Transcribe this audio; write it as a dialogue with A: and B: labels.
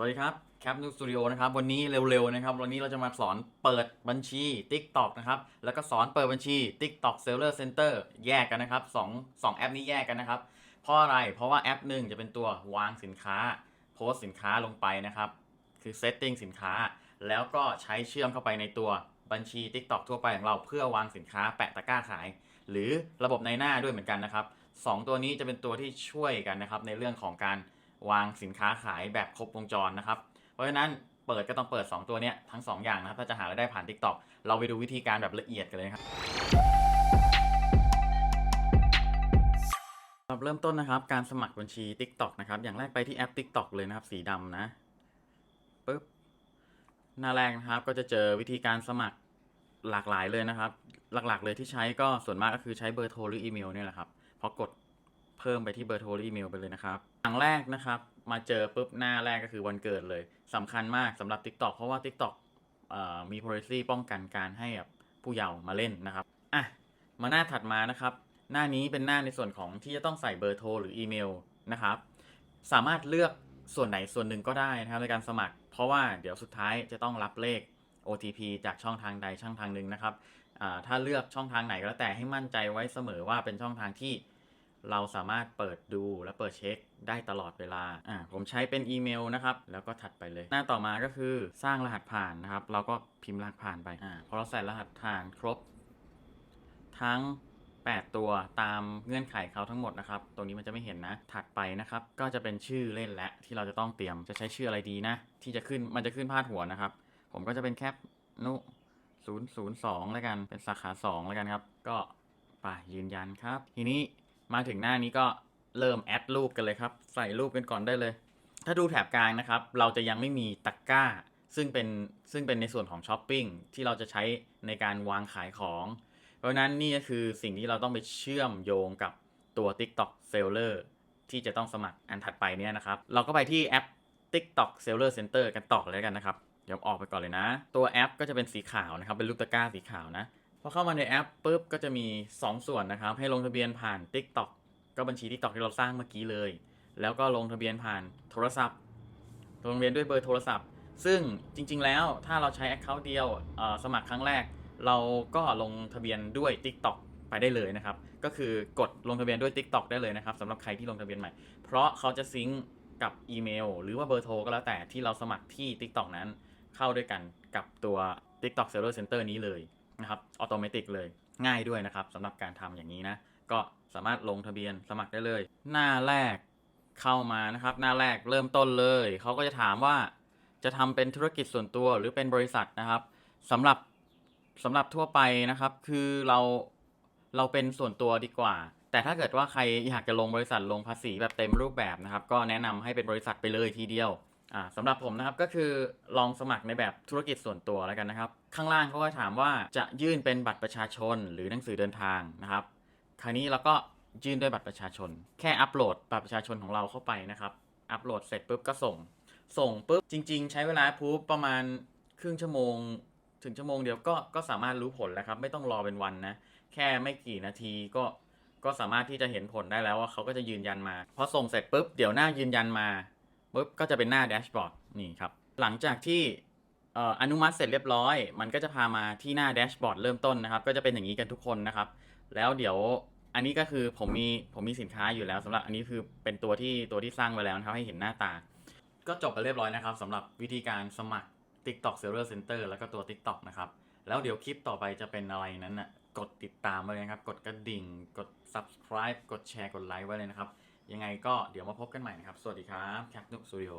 A: สวัสดีครับแคปนูสตูดิโอนะครับวันนี้เร็วๆนะครับวันนี้เราจะมาสอนเปิดบัญชี TikTok นะครับแล้วก็สอนเปิดบัญชี TikTok Seller Center แยกกันนะครับสองสองแอปนี้แยกกันนะครับเพราะอะไรเพราะว่าแอปหนึ่งจะเป็นตัววางสินค้า โพสสินค้าลงไปนะครับคือ setting สินค้า แล้วก็ใช้เชื่อมเข้าไปในตัวบัญชี TikTok ทั่วไปของเราเพื่อวางสินค้าแปะตะกร้าขาย หรือระบบในหน้าด้วยเหมือนกันนะครับสองตัวนี้จะเป็นตัวที่ช่วยกันนะครับในเรื่องของการ วางสินค้าขายแบบครบวงจรนะครับ เพราะฉะนั้นเปิดก็ต้องเปิด 2 ตัวเนี้ยทั้ง 2 อย่างนะครับ ถ้าจะหารายได้ผ่าน TikTok เราไปดูวิธีการแบบละเอียดกันเลยครับสำหรับเริ่มต้นนะครับ การสมัครบัญชี TikTok นะครับ อย่างแรกไปที่แอป TikTok เลยนะครับ สีดำนะปึ๊บหน้าแรกนะครับก็จะเจอวิธีการสมัครหลากหลายเลยนะครับ หลักๆเลยที่ใช้ก็ส่วนมากก็คือใช้เบอร์โทรหรืออีเมลเนี่ยแหละครับพอกด เพิ่มไปที่เบอร์โทรหรืออีเมลไปเลยนะครับอย่างแรกนะครับ มาเจอปุ๊บหน้าแรกก็คือวันเกิดเลยสำคัญมากสำหรับ TikTok เพราะว่า TikTok เอ่อมี policy ป้องกันการให้ผู้เยาว์มาเล่นนะครับอะมาหน้าถัดมานะครับ หน้านี้เป็นหน้าในส่วนของที่จะต้องใส่เบอร์โทรหรืออีเมลนะครับ สามารถเลือกส่วนไหนส่วนหนึ่งก็ได้นะครับในการสมัคร เพราะว่าเดี๋ยวสุดท้ายจะต้องรับเลข OTP จากช่องทางใดช่องทางหนึ่งนะครับถ้าเลือกช่องทางไหนก็แล้วแต่ให้มั่นใจไว้เสมอว่าเป็นช่องทางที่ เราสามารถเปิดดูและเปิดเช็คได้ตลอดเวลา อ่า ผมใช้เป็นอีเมลนะครับ แล้วก็ถัดไปเลย หน้าต่อมาก็คือสร้างรหัสผ่านนะครับ เราก็พิมพ์รหัสผ่านไป อ่า พอเราใส่รหัสผ่านครบ ทั้ง 8 ตัวตามเงื่อนไขเขาทั้งหมดนะครับ ตรงนี้มันจะไม่เห็นนะ ถัดไปนะครับ ก็จะเป็นชื่อเล่นและที่เราจะต้องเตรียม จะใช้ชื่ออะไรดีนะ ที่จะขึ้น มันจะขึ้นพาดหัวนะครับ ผมก็จะเป็นแคปนุ002แล้วกัน เป็นสาขา2แล้วกันครับ ก็ไปยืนยันครับ ทีนี้ มาถึงหน้านี้ก็เริ่มแอดรูปกันเลยครับ ใส่รูปกันก่อนได้เลย ถ้าดูแถบกลางนะครับ เราจะยังไม่มีตะกร้า ซึ่งเป็นซึ่งเป็นในส่วนของช้อปปิ้งที่เราจะใช้ในการวางขายของ เพราะฉะนั้นนี่ก็คือสิ่งที่เราต้องไปเชื่อมโยงกับตัว TikTok Seller ที่จะต้องสมัครอันถัดไปเนี่ยนะครับ เราก็ไปที่แอป TikTok Seller Center กันต่อเลยกันนะครับ เดี๋ยวออกไปก่อนเลยนะ ตัวแอปก็จะเป็นสีขาวนะครับ เป็นลูกตะกร้าสีขาวนะ พอเข้ามาในแอปปุ๊บก็จะมี 2 ส่วนนะครับ ให้ลงทะเบียนผ่าน TikTok ก็บัญชี TikTok ที่เราสร้างเมื่อกี้เลย แล้วก็ลงทะเบียนผ่านโทรศัพท์ลงทะเบียนด้วยเบอร์โทรศัพท์ ซึ่งจริง ๆ แล้วถ้าเราใช้ Account เดียวสมัครครั้งแรก เราก็ลงทะเบียนด้วย TikTok ไปได้เลยนะครับ ก็คือกดลงทะเบียนด้วย TikTok ได้เลยนะครับสำหรับใครที่ลงทะเบียนใหม่ เพราะเขาจะซิงก์กับอีเมล หรือว่าเบอร์โทรก็แล้วแต่ที่เราสมัครที่ TikTok นั้นเข้าด้วยกันกับตัว TikTok Seller Center นี้เลย นะครับอัตโนมัติเลยง่ายด้วยนะครับสำหรับการทำอย่างนี้นะ ก็สามารถลงทะเบียนสมัครได้เลย หน้าแรกเข้ามานะครับ หน้าแรกเริ่มต้นเลย เขาก็จะถามว่าจะทำเป็นธุรกิจส่วนตัวหรือเป็นบริษัทนะครับสำหรับสำหรับทั่วไปนะครับ คือเราเราเป็นส่วนตัวดีกว่า แต่ถ้าเกิดว่าใครอยากจะลงบริษัทลงภาษีแบบเต็มรูปแบบนะครับ ก็แนะนำให้เป็นบริษัทไปเลยทีเดียว อ่าสำหรับผมนะครับก็คือลองสมัครในแบบธุรกิจส่วนตัวแล้วกันนะครับ ข้างล่างเขาก็ถามว่าจะยื่นเป็นบัตรประชาชนหรือหนังสือเดินทางนะครับ คราวนี้เราก็ยื่นด้วยบัตรประชาชน แค่อัปโหลดบัตรประชาชนของเราเข้าไปนะครับอัปโหลดเสร็จปุ๊บก็ส่ง ส่งปุ๊บจริง ๆ ใช้เวลาพูบประมาณครึ่งชั่วโมง ถึงชั่วโมงเดียวก็ก็สามารถรู้ผลแล้วครับ ไม่ต้องรอเป็นวันนะแค่ไม่กี่นาทีก็ก็สามารถที่จะเห็นผลได้แล้วว่าเขาก็จะยืนยันมาพอส่งเสร็จปุ๊บเดี๋ยวหน้ายืนยันมา ปุ๊บก็จะเป็นหน้าแดชบอร์ดนี่ครับ หลังจากที่อนุมัติเสร็จเรียบร้อย มันก็จะพามาที่หน้าแดชบอร์ดเริ่มต้นนะครับ ก็จะเป็นอย่างนี้กันทุกคนนะครับ แล้วเดี๋ยวอันนี้ก็คือผมมีผมมีสินค้าอยู่แล้วสำหรับอันนี้คือเป็นตัวที่ตัวที่สร้างไว้แล้วนะครับให้เห็นหน้าตา ก็จบไปเรียบร้อยนะครับสำหรับวิธีการสมัคร TikTok Seller Center แล้วก็ตัว TikTok นะครับ แล้วเดี๋ยวคลิปต่อไปจะเป็นอะไรนั้นน่ะกดติดตามไว้เลยนะครับ กดกระดิ่ง กด subscribe กดแชร์ กดไลค์ไว้เลยนะครับ ยังไงก็เดี๋ยวมาพบกันใหม่นะครับ สวัสดีครับแคปนุสตูดิโอ